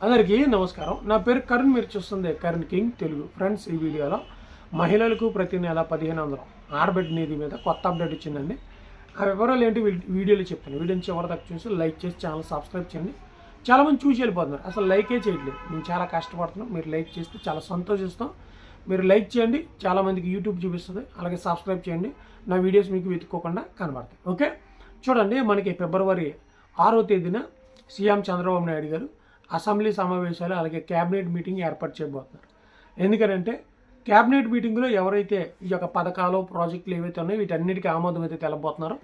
అందరికీ నమస్కారం. నా పేరు కరుణ్ మీరు చూస్తుంది కరుణ్ కింగ్ తెలుగు. ఫ్రెండ్స్ ఈ వీడియోలో మహిళలకు ప్రతి నెల పదిహేను వందలు ఆడబిడ్డ నిధి మీద కొత్త అప్డేట్ ఇచ్చిందండి. ఆ వివరాలు ఏంటి? వీడియోలో చెప్పాను వీడియోని చివరి దాకా చూసి లైక్ చేసి ఛానల్ సబ్స్క్రైబ్ చేయండి. చాలామంది చూసి వెళ్ళిపోతున్నారు. అసలు లైకే చేయట్లేదు. మేము చాలా కష్టపడుతున్నాం. మీరు లైక్ చేస్తే చాలా సంతోషిస్తాం. మీరు లైక్ చేయండి. చాలామందికి యూట్యూబ్ చూపిస్తుంది. అలాగే సబ్స్క్రైబ్ చేయండి. నా వీడియోస్ మీకు వెతుక్కోకుండా కనబడతాయి. ఓకే? చూడండి మనకి ఫిబ్రవరి ఆరో తేదీన సీఎం చంద్రబాబు నాయుడు గారు అసెంబ్లీ సమావేశాలు అలాగే క్యాబినెట్ మీటింగ్ ఏర్పాటు చేయబోతున్నారు. ఎందుకంటే క్యాబినెట్ మీటింగ్లో ఎవరైతే ఈ యొక్క పథకాలు ప్రాజెక్టులు ఏవైతే ఉన్నాయో వీటన్నిటికీ ఆమోదం అయితే తెలబోతున్నారో.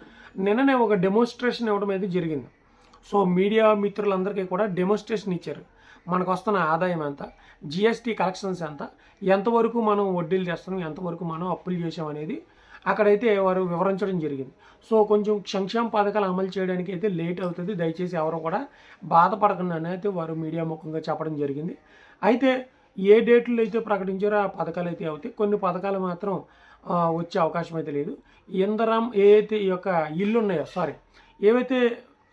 నిన్ననే ఒక డెమోన్స్ట్రేషన్ ఇవ్వడం అయితే జరిగింది. సో మీడియా మిత్రులందరికీ కూడా డెమోన్స్ట్రేషన్ ఇచ్చారు. మనకు వస్తున్న ఆదాయం ఎంత? జిఎస్టీ కలెక్షన్స్ ఎంత? ఎంతవరకు మనం వడ్డీలు చేస్తున్నాం? ఎంతవరకు మనం అప్పులు చేసాం అనేది అక్కడైతే వారు వివరించడం జరిగింది. సో కొంచెం సంక్షేమ పథకాలు అమలు చేయడానికి అయితే లేట్ అవుతుంది. దయచేసి ఎవరు కూడా బాధపడకుండా అయితే వారు మీడియా ముఖంగా చెప్పడం జరిగింది. అయితే ఏ డేట్లు అయితే ప్రకటించారో ఆ పథకాలు అయితే అవుతాయి. కొన్ని పథకాలు మాత్రం వచ్చే అవకాశం అయితే లేదు. ఇందరం ఏ అయితే ఈ యొక్క ఇల్లు ఉన్నాయో సారీ ఏవైతే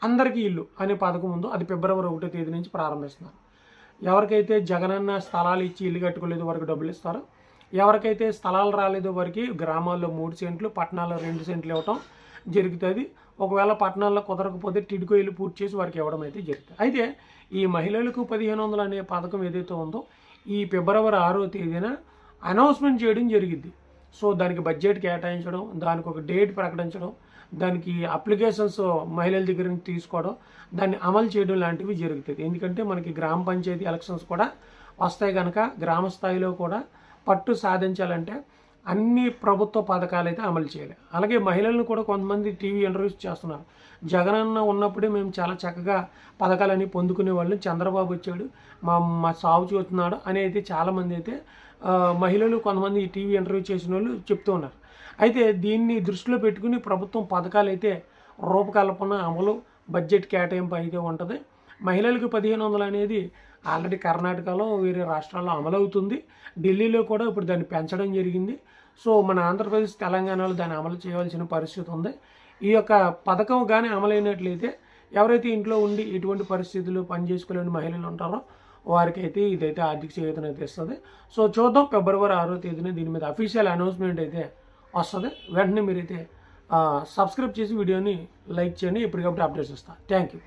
అందరికీ ఇల్లు అనే పథకం ఉందో అది ఫిబ్రవరి ఒకటో తేదీ నుంచి ప్రారంభిస్తున్నారు. ఎవరికైతే జగనన్న స్థలాలు ఇచ్చి ఇల్లు కట్టుకోలేదు వారికి డబ్బులు ఇస్తారో ఎవరికైతే స్థలాలు రాలేదో వారికి గ్రామాల్లో మూడు సెంట్లు పట్టణాల్లో రెండు సెంట్లు ఇవ్వటం జరుగుతుంది. ఒకవేళ పట్టణాల్లో కుదరకపోతే టిడ్కో ఇల్లు పూర్తి చేసి వారికి ఇవ్వడం అయితే జరుగుతుంది. అయితే ఈ మహిళలకు పదిహేను వందలు అనే పథకం ఏదైతే ఉందో ఈ ఫిబ్రవరి ఆరో తేదీన అనౌన్స్మెంట్ చేయడం జరిగింది. సో దానికి బడ్జెట్ కేటాయించడం దానికి ఒక డేట్ ప్రకటించడం దానికి అప్లికేషన్స్ మహిళల దగ్గర నుంచి తీసుకోవడం దాన్ని అమలు చేయడం లాంటివి జరుగుతుంది ఎందుకంటే మనకి గ్రామ పంచాయతీ ఎలక్షన్స్ కూడా వస్తాయి కనుక గ్రామ స్థాయిలో కూడా పట్టు సాధించాలంటే అన్ని ప్రభుత్వ పథకాలు అయితే అమలు చేయాలి. అలాగే మహిళలను కూడా కొంతమంది టీవీ ఇంటర్వ్యూస్ చేస్తున్నారు. జగనన్న ఉన్నప్పుడే మేము చాలా చక్కగా పథకాలన్నీ పొందుకునే వాళ్ళు. చంద్రబాబు వచ్చాడు. మా మా సాగు చూస్తున్నాడు అని అయితే చాలామంది అయితే మహిళలు కొంతమంది టీవీ ఇంటర్వ్యూ చేసిన వాళ్ళు చెప్తూ ఉన్నారు. అయితే దీన్ని దృష్టిలో పెట్టుకుని ప్రభుత్వం పథకాలు అయితే రూపకల్పన అమలు బడ్జెట్ కేటాయింపు అయితే ఉంటుంది. మహిళలకు పదిహేను వందలు అనేది ఆల్రెడీ కర్ణాటకలో వేరే రాష్ట్రాల్లో అమలవుతుంది. ఢిల్లీలో కూడా ఇప్పుడు దాన్ని పెంచడం జరిగింది. సో మన ఆంధ్రప్రదేశ్ తెలంగాణలో దాన్ని అమలు చేయవలసిన పరిస్థితి ఉంది. ఈ యొక్క పథకం కానీ అమలైనట్లయితే ఎవరైతే ఇంట్లో ఉండి ఎటువంటి పరిస్థితులు పని చేసుకోలేని మహిళలు ఉంటారో వారికి అయితే ఇదైతే ఆర్థిక చేయూతను అయితే ఇస్తుంది. సో చూద్దాం ఫిబ్రవరి ఆరో తేదీన దీని మీద అఫీషియల్ అనౌన్స్మెంట్ అయితే వస్తుంది. వెంటనే మీరైతే సబ్స్క్రైబ్ చేసి వీడియోని లైక్ చేయండి. ఎప్పటికప్పుడు అప్డేట్స్ ఇస్తాను థ్యాంక్ యూ